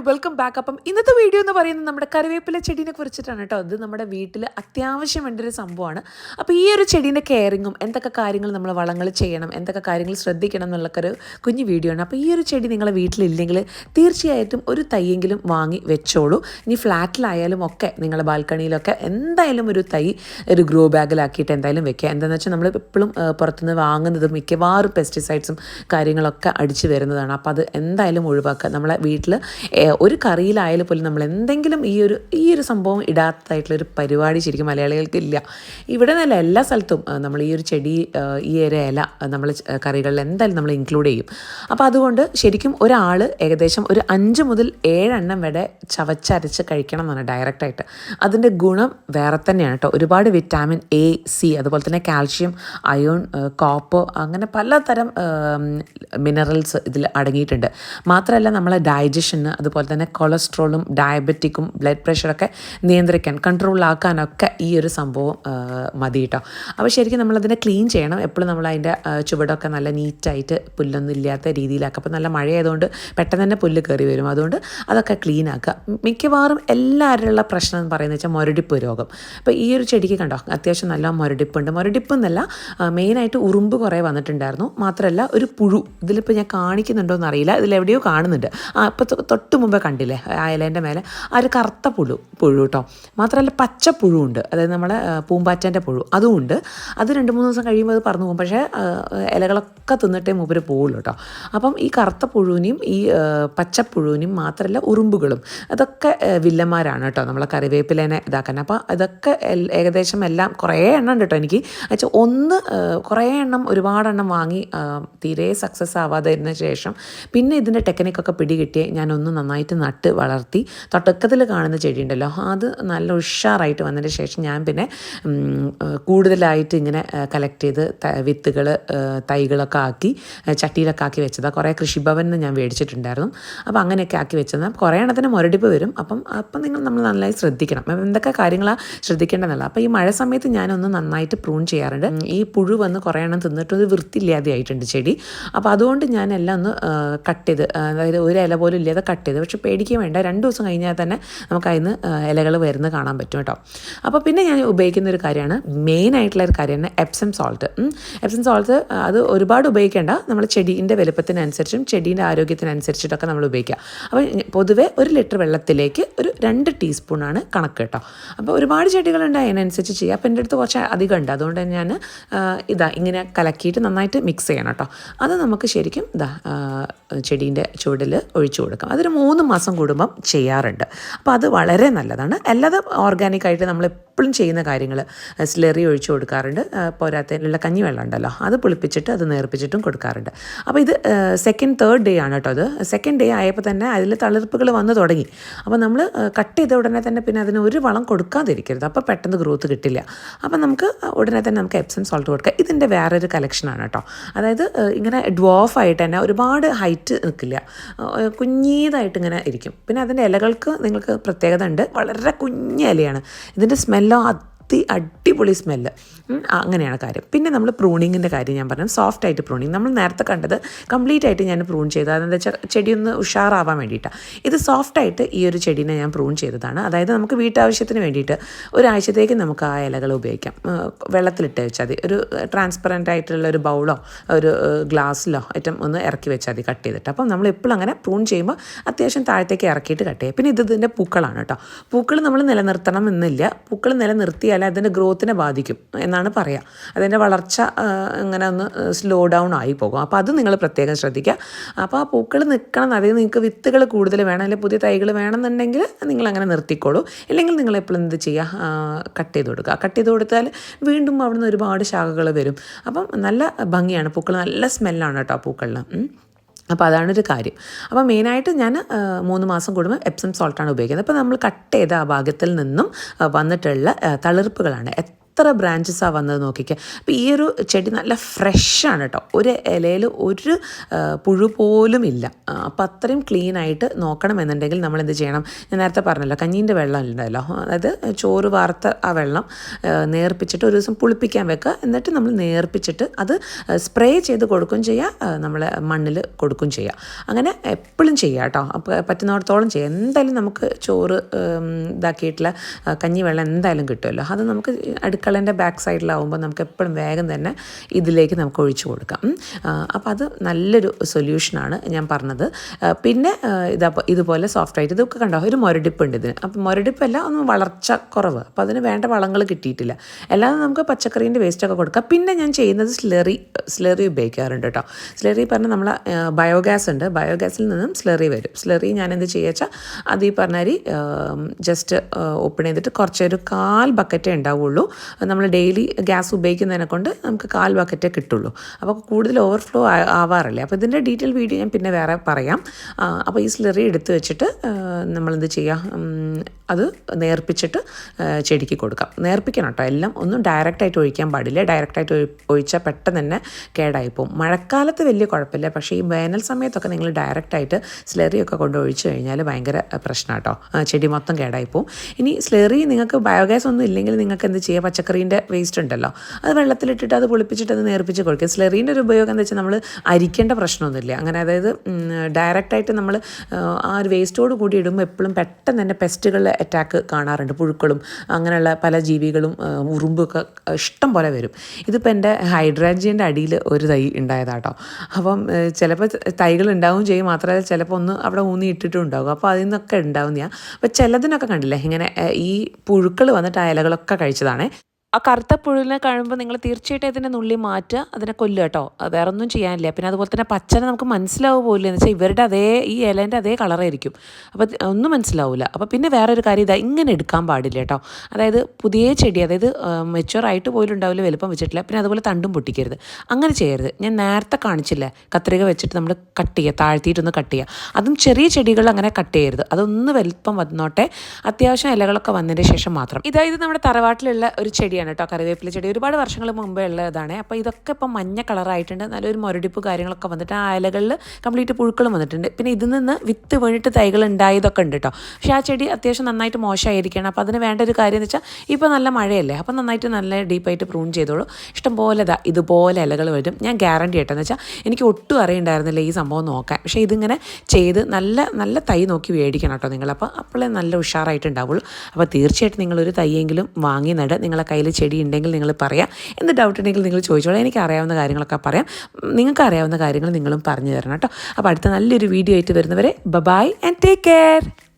Hi welcome back അപ്പം ഇന്നത്തെ video എന്ന് പറയുന്നത് നമ്മുടെ കറിവേപ്പില ചെടീനെ കുറിച്ചിട്ടാണ് കേട്ടോ. അത് നമ്മുടെ വീട്ടിൽ അത്യാവശ്യം വേണ്ട ഒരു സംഭവമാണ്. അപ്പോൾ ഈ ഒരു ചെടീന്റെ കെയറിങ്ങും എന്തൊക്കെ കാര്യങ്ങൾ നമ്മൾ വളങ്ങൾ ചെയ്യണം എന്തൊക്കെ കാര്യങ്ങൾ ശ്രദ്ധിക്കണം എന്നുള്ളൊക്കെ ഒരു കുഞ്ഞു വീഡിയോ ആണ്. അപ്പോൾ ഈ ഒരു ചെടി നിങ്ങളെ വീട്ടിലില്ലെങ്കിൽ തീർച്ചയായിട്ടും ഒരു തൈയെങ്കിലും വാങ്ങി വെച്ചോളൂ. ഇനി ഫ്ലാറ്റിലായാലും ഒക്കെ നിങ്ങളുടെ ബാൽക്കണിയിലൊക്കെ എന്തായാലും ഒരു തൈ ഒരു ഗ്രോ ബാഗിലാക്കിയിട്ട് എന്തായാലും വെക്കുക. എന്താണെന്ന് വെച്ചാൽ നമ്മൾ എപ്പോഴും പുറത്തുനിന്ന് വാങ്ങുന്നത് മിക്കവാറും പെസ്റ്റിസൈഡ്സും കാര്യങ്ങളൊക്കെ അടിച്ചു വരുന്നതാണ്. അപ്പോൾ അത് എന്തായാലും ഒഴിവാക്കുക. നമ്മളെ വീട്ടിൽ ഒരു കറിയിലായാലും പോലും നമ്മൾ എന്തെങ്കിലും ഈ ഒരു ഈ ഒരു സംഭവം ഇടാത്തതായിട്ടുള്ളൊരു പരിപാടി ശരിക്കും മലയാളികൾക്കില്ല. ഇവിടെ നിന്നല്ല എല്ലാ സ്ഥലത്തും നമ്മൾ ഈ ഒരു ചെടി ഈ ഒരു ഇല നമ്മൾ കറികളിൽ എന്തായാലും നമ്മൾ ഇൻക്ലൂഡ് ചെയ്യും. അപ്പോൾ അതുകൊണ്ട് ശരിക്കും ഒരാൾ ഏകദേശം ഒരു അഞ്ച് മുതൽ ഏഴെണ്ണം വരെ ചവച്ചരച്ച് കഴിക്കണം എന്നാണ് ഡയറക്റ്റായിട്ട് അതിന്റെ ഗുണം വേറെ തന്നെയാണ് കേട്ടോ. ഒരുപാട് വിറ്റാമിൻ എ സി അതുപോലെ തന്നെ കാൽഷ്യം അയോൺ കോപ്പ് അങ്ങനെ പലതരം മിനറൽസ് ഇതിൽ അടങ്ങിയിട്ടുണ്ട്. മാത്രമല്ല നമ്മളെ ഡൈജഷന് അതുപോലെ തന്നെ കൊളസ്ട്രോളും ഡയബറ്റിക്കും ബ്ലഡ് പ്രഷറൊക്കെ നിയന്ത്രിക്കാൻ കൺട്രോളാക്കാനൊക്കെ ഈ ഒരു സംഭവം മതി കേട്ടോ അപ്പോൾ ശരിക്കും നമ്മളതിനെ ക്ലീൻ ചെയ്യണം. എപ്പോഴും നമ്മൾ അതിന്റെ ചുവടൊക്കെ നല്ല നീറ്റായിട്ട് പുല്ലൊന്നും ഇല്ലാത്ത രീതിയിലാക്കുക അപ്പോൾ നല്ല മഴയായതുകൊണ്ട് പെട്ടെന്ന് തന്നെ പുല്ല് കയറി വരും. അതുകൊണ്ട് അതൊക്കെ ക്ലീൻ ആക്കുക. മിക്കവാറും എല്ലാവരുള്ള പ്രശ്നം എന്ന് പറയുന്നത് വെച്ചാൽ മുരടിപ്പ് രോഗം. അപ്പോൾ ഈ ഒരു ചെടിക്ക് കണ്ടോ? അത്യാവശ്യം നല്ല മുരടിപ്പുണ്ട്. മുരടിപ്പ് എന്നല്ല മെയിനായിട്ട് ഉറുമ്പ് കുറേ വന്നിട്ടുണ്ടായിരുന്നു. മാത്രമല്ല ഒരു പുഴു. ഇതിലിപ്പോൾ ഞാൻ കാണിക്കുന്നുണ്ടോ എന്നറിയില്ല ഇതിലെവിടെയോ കാണുന്നുണ്ട്. ആ ഇപ്പോൾ തൊട്ട് മുമ്പേ കണ്ടില്ലേ ആ ഇലേന്റെ മേലെ? ആ ഒരു കറുത്ത പുഴു പുഴു കേട്ടോ മാത്രമല്ല പച്ച പുഴുവുണ്ട്. അതായത് നമ്മുടെ പൂമ്പാറ്റേന്റെ പുഴു. അതും ഉണ്ട്. അത് രണ്ട് മൂന്ന് ദിവസം കഴിയുമ്പോൾ അത് പറന്നു പോകും. പക്ഷേ ഇലകളൊക്കെ തിന്നിട്ടേ മൂപ്പര് പോവുള്ളൂ കേട്ടോ അപ്പം ഈ കറുത്ത പുഴുവിനെയും ഈ പച്ച പച്ചപ്പുഴുവിനെയും മാത്രമല്ല ഉറുമ്പുകളും. അതൊക്കെ വില്ലന്മാരാണ് കേട്ടോ നമ്മളെ കറിവേപ്പിലേനെ ഇതാക്കാൻ അപ്പോൾ അതൊക്കെ ഏകദേശം എല്ലാം കുറേ എണ്ണം ഉണ്ട് കേട്ടോ എനിക്ക്. വെച്ചാൽ ഒന്ന് കുറേ എണ്ണം ഒരുപാടെണ്ണം വാങ്ങി തീരെ സക്സസ് ആവാതെ ശേഷം പിന്നെ ഇതിന്റെ ടെക്നിക്കൊക്കെ പിടികിട്ടിയേ ഞാനൊന്ന് നന്നായിട്ട് നട്ട് വളർത്തി തൊട്ടക്കത്തിൽ കാണുന്ന ചെടി ഉണ്ടല്ലോ അത് നല്ല ഉഷാറായിട്ട് വന്നതിന് ശേഷം ഞാൻ പിന്നെ കൂടുതലായിട്ട് ഇങ്ങനെ കളക്ട് ചെയ്ത് വിത്തുകൾ തൈകളൊക്കെ ആക്കി ചട്ടിയിലൊക്കെ ആക്കി വെച്ചതാണ് കുറേ കൃഷിഭവനിൽ നിന്ന് ഞാൻ മേടിച്ചിട്ടുണ്ടായിരുന്നു. അപ്പോൾ അങ്ങനെയൊക്കെ ആക്കി വെച്ചതാണ് കുറേ എണ്ണത്തിന് മുരടിപ്പ് വരും. അപ്പം അപ്പം നിങ്ങൾ നമ്മൾ നന്നായി ശ്രദ്ധിക്കണം. എന്തൊക്കെ കാര്യങ്ങളാണ് ശ്രദ്ധിക്കേണ്ടതല്ല അപ്പോൾ ഈ മഴ സമയത്ത് ഞാനൊന്ന് നന്നായിട്ട് പ്രൂൺ ചെയ്യാറുണ്ട്. ഈ പുഴു വന്ന് കുറേ എണ്ണം തിന്നിട്ട് ഒരു വൃത്തിയില്ലാതെ ആയിട്ടുണ്ട് ചെടി. അപ്പോൾ അതുകൊണ്ട് ഞാൻ എല്ലാം ഒന്ന് കട്ട് ചെയ്ത് അതായത് ഒരു ഇല പോലും ഇല്ലാതെ കട്ട് ചെയ്ത്. പക്ഷെ പേടിക്കുക വേണ്ട. രണ്ട് ദിവസം കഴിഞ്ഞാൽ തന്നെ നമുക്ക് അതിന് ഇലകൾ വരുന്ന കാണാൻ പറ്റും കേട്ടോ. അപ്പോൾ പിന്നെ ഞാൻ ഉപയോഗിക്കുന്ന ഒരു കാര്യമാണ് മെയിൻ ആയിട്ടുള്ള ഒരു കാര്യമാണ് എപ്സം സോൾട്ട് എപ്സം സോൾട്ട് അത് ഒരുപാട് ഉപയോഗിക്കേണ്ട. നമ്മൾ ചെടീന്റെ വലുപ്പത്തിനനുസരിച്ചും ചെടീന്റെ ആരോഗ്യത്തിനനുസരിച്ചിട്ടൊക്കെ നമ്മൾ ഉപയോഗിക്കുക. അപ്പോൾ പൊതുവേ ഒരു ലിറ്റർ വെള്ളത്തിലേക്ക് ഒരു രണ്ട് ടീസ്പൂണാണ് കണക്ക് കേട്ടോ. അപ്പോൾ ഒരുപാട് ചെടികളുണ്ട് അതിനനുസരിച്ച് ചെയ്യുക അപ്പോൾ എന്റെ അടുത്ത് കുറച്ച് അധികം ഉണ്ട്. അതുകൊണ്ട് ഞാൻ ഇതാ ഇങ്ങനെ കലക്കിയിട്ട് നന്നായിട്ട് മിക്സ് ചെയ്യണം കേട്ടോ. അത് നമുക്ക് ശരിക്കും ഇതാ ചെടീന്റെ ചുവടിൽ ഒഴിച്ചു കൊടുക്കാം. അതൊരു മൂന്ന് മാസം കൂടുമ്പം ചെയ്യാറുണ്ട്. അപ്പോൾ അത് വളരെ നല്ലതാണ്. അല്ലാതെ ഓർഗാനിക്കായിട്ട് നമ്മൾ എപ്പോഴും ചെയ്യുന്ന കാര്യങ്ങൾ. സ്ലെറി ഒഴിച്ച് കൊടുക്കാറുണ്ട്. പോരാത്തതിനുള്ള കഞ്ഞിവെള്ളം ഉണ്ടല്ലോ അത് പുളിപ്പിച്ചിട്ട് അത് നേർപ്പിച്ചിട്ടും കൊടുക്കാറുണ്ട്. അപ്പോൾ ഇത് സെക്കൻഡ് തേർഡ് ഡേ ആണ് കേട്ടോ അത് സെക്കൻഡ് ഡേ ആയപ്പോൾ തന്നെ അതിൽ തളിർപ്പുകൾ വന്നു തുടങ്ങി. അപ്പോൾ നമ്മൾ കട്ട് ചെയ്ത ഉടനെ തന്നെ പിന്നെ അതിന് ഒരു വളം കൊടുക്കാതിരിക്കരുത്. അപ്പോൾ പെട്ടെന്ന് ഗ്രോത്ത് കിട്ടില്ല. അപ്പോൾ നമുക്ക് ഉടനെ തന്നെ നമുക്ക് എപ്സം സോൾട്ട് കൊടുക്കാം. ഇതിന്റെ വേറൊരു കളക്ഷനാണ് കേട്ടോ. അതായത് ഇങ്ങനെ ഡ്വാഫ് ആയിട്ട് തന്നെ ഒരുപാട് ഹൈറ്റ് നിൽക്കില്ല കുഞ്ഞീതായിട്ട് ഇങ്ങനെ ഇരിക്കും. പിന്നെ അതിന്റെ ഇലകൾക്ക് നിങ്ങൾക്ക് പ്രത്യേകത ഉണ്ട്. വളരെ കുഞ്ഞ ഇലയാണ്. ഇതിന്റെ സ്മെല്ലോ الله അതി അടിപൊളി സ്മെല്ല് അങ്ങനെയാണ് കാര്യം. പിന്നെ നമ്മൾ പ്രൂണിങ്ങിന്റെ കാര്യം ഞാൻ പറഞ്ഞു സോഫ്റ്റ് ആയിട്ട് പ്രൂണിങ് നമ്മൾ നേരത്തെ കണ്ടത് കംപ്ലീറ്റ് ആയിട്ട് ഞാൻ പ്രൂൺ ചെയ്തത്. അതെന്താ വെച്ചാൽ ചെടിയൊന്ന് ഉഷാറാവാൻ വേണ്ടിയിട്ടാണ് ഇത് സോഫ്റ്റ് ആയിട്ട് ഈ ഒരു ചെടീനെ ഞാൻ പ്രൂൺ ചെയ്തതാണ്. അതായത് നമുക്ക് വീട്ടാവശ്യത്തിന് വേണ്ടിയിട്ട് ഒരാഴ്ചത്തേക്ക് നമുക്ക് ആ ഇലകൾ ഉപയോഗിക്കാം. വെള്ളത്തിലിട്ട് വെച്ചാൽ മതി. ഒരു ട്രാൻസ്പെറന്റ് ആയിട്ടുള്ള ഒരു ബൗളോ ഒരു ഗ്ലാസ്സിലോ ഏറ്റവും ഒന്ന് ഇറക്കി വെച്ചാൽ മതി കട്ട് ചെയ്തിട്ട്. അപ്പം നമ്മൾ എപ്പോഴും അങ്ങനെ പ്രൂൺ ചെയ്യുമ്പോൾ അത്യാവശ്യം താഴത്തേക്ക് ഇറക്കിയിട്ട് കട്ട് ചെയ്യുക പിന്നെ ഇത് ഇതിന്റെ പൂക്കളാണ് കേട്ടോ. പൂക്കൾ നമ്മൾ നിലനിർത്തണം എന്നില്ല. പൂക്കൾ നിലനിർത്തിയാൽ അതിന്റെ ഗ്രോത്തിനെ ബാധിക്കും എന്നാണ് പറയുക അതിന്റെ വളർച്ച ഇങ്ങനെ ഒന്ന് സ്ലോ ഡൗൺ ആയി പോകും. അപ്പോൾ അത് നിങ്ങൾ പ്രത്യേകം ശ്രദ്ധിക്കുക അപ്പോൾ ആ പൂക്കൾ നിൽക്കണം അതായത് നിങ്ങൾക്ക് വിത്തുകൾ കൂടുതൽ വേണം അല്ലെങ്കിൽ പുതിയ തൈകൾ വേണമെന്നുണ്ടെങ്കിൽ നിങ്ങൾ അങ്ങനെ നിർത്തിക്കോളൂ. ഇല്ലെങ്കിൽ നിങ്ങൾ എപ്പോഴും എന്ത് ചെയ്യുക കട്ട് ചെയ്ത് കൊടുക്കുക കട്ട് ചെയ്ത് കൊടുത്താൽ വീണ്ടും അവിടുന്ന് ഒരുപാട് ശാഖകൾ വരും. അപ്പം നല്ല ഭംഗിയാണ്. പൂക്കൾ നല്ല സ്മെല്ലാണ് കേട്ടോ ആ ഉം. അപ്പോൾ അതാണ് ഒരു കാര്യം. അപ്പോൾ മെയിനായിട്ട് ഞാൻ മൂന്ന് മാസം കൂടുമ്പോൾ എപ്സം സോൾട്ടാണ് ഉപയോഗിക്കുന്നത്. അപ്പോൾ നമ്മൾ കട്ട് ചെയ്ത ആ ഭാഗത്തിൽ നിന്നും വന്നിട്ടുള്ള തളിർപ്പുകളാണ്. എത്ര ബ്രാഞ്ചസാണ് വന്നത് നോക്കിക്കുക അപ്പോൾ ഈ ഒരു ചെടി നല്ല ഫ്രഷാണ് കേട്ടോ ഒരു ഇലയിൽ ഒരു പുഴു പോലും ഇല്ല. അപ്പോൾ അത്രയും ക്ലീൻ ആയിട്ട് നോക്കണമെന്നുണ്ടെങ്കിൽ നമ്മൾ എന്ത് ചെയ്യണം? ഞാൻ നേരത്തെ പറഞ്ഞല്ലോ കഞ്ഞീന്റെ വെള്ളം ഉണ്ടല്ലോ അതായത് ചോറ് വാർത്ത ആ വെള്ളം നേർപ്പിച്ചിട്ട് ഒരു ദിവസം പുളിപ്പിക്കാൻ വെക്കുക. എന്നിട്ട് നമ്മൾ നേർപ്പിച്ചിട്ട് അത് സ്പ്രേ ചെയ്ത് കൊടുക്കുകയും ചെയ്യുക. നമ്മൾ മണ്ണിൽ കൊടുക്കുകയും ചെയ്യുക. അങ്ങനെ എപ്പോഴും ചെയ്യുക കേട്ടോ അപ്പോൾ പറ്റുന്നിടത്തോളം ചെയ്യുക. എന്തായാലും നമുക്ക് ചോറ് ഇതാക്കിയിട്ടുള്ള ആ, കഞ്ഞി വെള്ളം എന്തായാലും കിട്ടുമല്ലോ. അത് നമുക്ക് അടുക്കളേന്റെ ബാക്ക് സൈഡിലാവുമ്പോൾ നമുക്ക് എപ്പോഴും വേഗം തന്നെ ഇതിലേക്ക് നമുക്ക് ഒഴിച്ചു കൊടുക്കാം അപ്പോൾ അത് നല്ലൊരു സൊല്യൂഷനാണ് ഞാൻ പറഞ്ഞത്. പിന്നെ ഇതാ ഇതുപോലെ സോഫ്റ്റ് ആയിട്ട് ഇതൊക്കെ കണ്ടോ? ഒരു മുരടിപ്പുണ്ട് ഇതിന്. അപ്പോൾ മുരടിപ്പല്ല ഒന്ന് വളർച്ച കുറവ്. അപ്പോൾ അതിന് വേണ്ട വളങ്ങൾ കിട്ടിയിട്ടില്ല. അല്ലാതെ നമുക്ക് പച്ചക്കറീന്റെ വേസ്റ്റൊക്കെ കൊടുക്കാം. പിന്നെ ഞാൻ ചെയ്യുന്നത് സ്ലറി സ്ലറി ഉപയോഗിക്കാറുണ്ട് കേട്ടോ. സ്ലറി പറഞ്ഞാൽ നമ്മൾ ബയോഗ്യാസ് ഉണ്ട്. ബയോഗ്യാസിൽ നിന്നും സ്ലറി വരും. സ്ലറി ഞാൻ എന്ത് ചെയ്യുക വെച്ചാൽ അത് ഈ പറഞ്ഞാൽ ജസ്റ്റ് ഓപ്പൺ ചെയ്തിട്ട് കുറച്ചൊരു കാൽ ബക്കറ്റേ ഉണ്ടാവുള്ളൂ. നമ്മൾ ഡെയിലി ഗ്യാസ് ഉപയോഗിക്കുന്നതിനെ കൊണ്ട് നമുക്ക് കാൽ ബക്കറ്റേ കിട്ടുള്ളൂ. അപ്പോൾ കൂടുതൽ ഓവർഫ്ലോ ആവാറില്ല? അപ്പോൾ ഇതിന്റെ ഡീറ്റെയിൽ വീഡിയോ ഞാൻ പിന്നെ വേറെ പറയാം. അപ്പോൾ ഈ സ്ലറി എടുത്ത് വെച്ചിട്ട് നമ്മളെന്ത് ചെയ്യുക അത് നേർപ്പിച്ചിട്ട് ചെടിക്ക് കൊടുക്കാം. നേർപ്പിക്കണം കേട്ടോ എല്ലാം ഒന്നും ഡയറക്റ്റായിട്ട് ഒഴിക്കാൻ പാടില്ല. ഡയറക്റ്റായിട്ട് ഒഴി- ഒഴിച്ചാൽ പെട്ടെന്ന് തന്നെ കേടായി പോകും. മഴക്കാലത്ത് വലിയ കുഴപ്പമില്ല. പക്ഷേ ഈ വേനൽ സമയത്തൊക്കെ നിങ്ങൾ ഡയറക്റ്റായിട്ട് സ്ലെറിയൊക്കെ കൊണ്ട് ഒഴിച്ചു കഴിഞ്ഞാൽ ഭയങ്കര പ്രശ്നം കേട്ടോ ചെടി മൊത്തം കേടായി പോകും. ഇനി സ്ലെറി നിങ്ങൾക്ക് ബയോഗ്യാസ് ഒന്നും ഇല്ലെങ്കിൽ നിങ്ങൾക്ക് എന്ത് ചെയ്യുക പച്ചക്കറീന്റെ വേസ്റ്റ് ഉണ്ടല്ലോ. അത് വെള്ളത്തിലിട്ടിട്ട് അത് പൊളിപ്പിച്ചിട്ട് അത് നേർപ്പിച്ച് കൊടുക്കുക സ്ലെറീന്റെ ഒരു ഉപയോഗം എന്ന് വെച്ചാൽ നമ്മൾ അരിക്കേണ്ട പ്രശ്നമൊന്നുമില്ല. അങ്ങനെ അതായത് ഡയറക്റ്റായിട്ട് നമ്മൾ ആ ഒരു വേസ്റ്റോട് കൂടി ഇടുമ്പോൾ എപ്പോഴും പെട്ടെന്ന് തന്നെ പെസ്റ്റുകളുടെ അറ്റാക്ക് കാണാറുണ്ട്. പുഴുക്കളും അങ്ങനെയുള്ള പല ജീവികളും ഉറുമ്പൊക്കെ ഇഷ്ടം പോലെ വരും. ഇതിപ്പോൾ എന്റെ ഹൈഡ്രാഞ്ചിയന്റെ അടിയിൽ ഒരു തൈ ഉണ്ടായതാട്ടോ. അപ്പം ചിലപ്പോൾ തൈകൾ ഉണ്ടാവും ചെയ്യും. മാത്രമല്ല ചിലപ്പോൾ ഒന്ന് അവിടെ ഊന്നി ഇട്ടിട്ടും ഉണ്ടാകും അപ്പോൾ അതിൽ നിന്നൊക്കെ ഉണ്ടാവുന്നതാണ് അപ്പോൾ ചിലതിനൊക്കെ കണ്ടില്ലേ ഇങ്ങനെ ഈ പുഴുക്കൾ വന്നിട്ട് ആ ഇലകളൊക്കെ കഴിച്ചതാണേ. ആ കറുത്ത പുഴുവിനെ കാണുമ്പോൾ നിങ്ങൾ തീർച്ചയായിട്ടും അതിനെ നുള്ളി മാറ്റുക അതിനെ കൊല്ലുക കേട്ടോ വേറെ ഒന്നും ചെയ്യാനില്ല. പിന്നെ അതുപോലെ തന്നെ പച്ചനെ നമുക്ക് മനസ്സിലാവുക പോലും എന്ന് വെച്ചാൽ ഇവരുടെ അതേ ഈ ഇലേന്റെ അതേ കളറായിരിക്കും അപ്പോൾ ഒന്നും മനസ്സിലാവില്ല അപ്പോൾ പിന്നെ വേറൊരു കാര്യം ഇതാ ഇങ്ങനെ എടുക്കാൻ പാടില്ല കേട്ടോ അതായത് പുതിയ ചെടി അതായത് മെച്ചുവർ ആയിട്ട് പോലും ഉണ്ടാവില്ല വലുപ്പം വെച്ചിട്ടില്ല. പിന്നെ അതുപോലെ തണ്ടും പൊട്ടിക്കരുത്. അങ്ങനെ ചെയ്യരുത്. ഞാൻ നേരത്തെ കാണിച്ചില്ല കത്രിക വെച്ചിട്ട് നമ്മൾ കട്ട് ചെയ്യുക താഴ്ത്തിയിട്ടൊന്ന് കട്ട് ചെയ്യുക. അതും ചെറിയ ചെടികൾ അങ്ങനെ കട്ട് ചെയ്യരുത്. അതൊന്ന് വലുപ്പം വന്നോട്ടെ അത്യാവശ്യം ഇലകളൊക്കെ വന്നതിന് ശേഷം മാത്രം. ഇതായത് നമ്മുടെ തറവാട്ടിലുള്ള ഒരു ചെടിയാണ് കേട്ടോ കറിവേപ്പില ചെടി. ഒരുപാട് വർഷങ്ങൾ മുമ്പേ ഉള്ളതാണ്. അപ്പോൾ ഇതൊക്കെ ഇപ്പം മഞ്ഞ കളറായിട്ടുണ്ട്. നല്ലൊരു മുരടിപ്പ് കാര്യങ്ങളൊക്കെ വന്നിട്ട് ആ ഇലകളിൽ കംപ്ലീറ്റ് പുഴുക്കളും വന്നിട്ടുണ്ട്. പിന്നെ ഇതിൽ നിന്ന് വിത്ത് വീണിട്ട് തൈകൾ ഉണ്ടായതൊക്കെ ഉണ്ട് കേട്ടോ പക്ഷേ ആ ചെടി അത്യാവശ്യം നന്നായിട്ട് മോശമായിരിക്കണം അപ്പോൾ അതിന് വേണ്ട ഒരു കാര്യം എന്ന് വെച്ചാൽ ഇപ്പോൾ നല്ല മഴയല്ലേ അപ്പോൾ നന്നായിട്ട് നല്ല ഡീപ്പായിട്ട് പ്രൂൺ ചെയ്തോളൂ. ഇഷ്ടം പോലെ ഇതാ ഇതുപോലെ ഇലകൾ വരും. ഞാൻ ഗ്യാരണ്ടി ആയിട്ടെന്ന് വെച്ചാൽ എനിക്ക് ഒട്ടും അറിയണ്ടായിരുന്നില്ല ഈ സംഭവം നോക്കാൻ. പക്ഷേ ഇതിങ്ങനെ ചെയ്ത് നല്ല നല്ല തൈ നോക്കി മേടിക്കണം കേട്ടോ നിങ്ങൾ അപ്പോൾ അപ്പോഴേ നല്ല ഉഷാറായിട്ടുണ്ടാവുള്ളൂ അപ്പോൾ തീർച്ചയായിട്ടും നിങ്ങളൊരു തൈയെങ്കിലും വാങ്ങി നട്. നിങ്ങളെ കയ്യിൽ ചെടി ഉണ്ടെങ്കിൽ നിങ്ങൾ പറയാം. എന്ത് ഡൗട്ട് ഉണ്ടെങ്കിൽ നിങ്ങൾ ചോദിച്ചോളാം. എനിക്ക് അറിയാവുന്ന കാര്യങ്ങളൊക്കെ പറയാം. നിങ്ങൾക്ക് അറിയാവുന്ന കാര്യങ്ങൾ നിങ്ങളും പറഞ്ഞു തരണം കേട്ടോ. അപ്പോൾ അടുത്ത നല്ലൊരു വീഡിയോ ആയിട്ട് വരുന്നവരെ ബബായ് ആൻഡ് ടേക്ക് കെയർ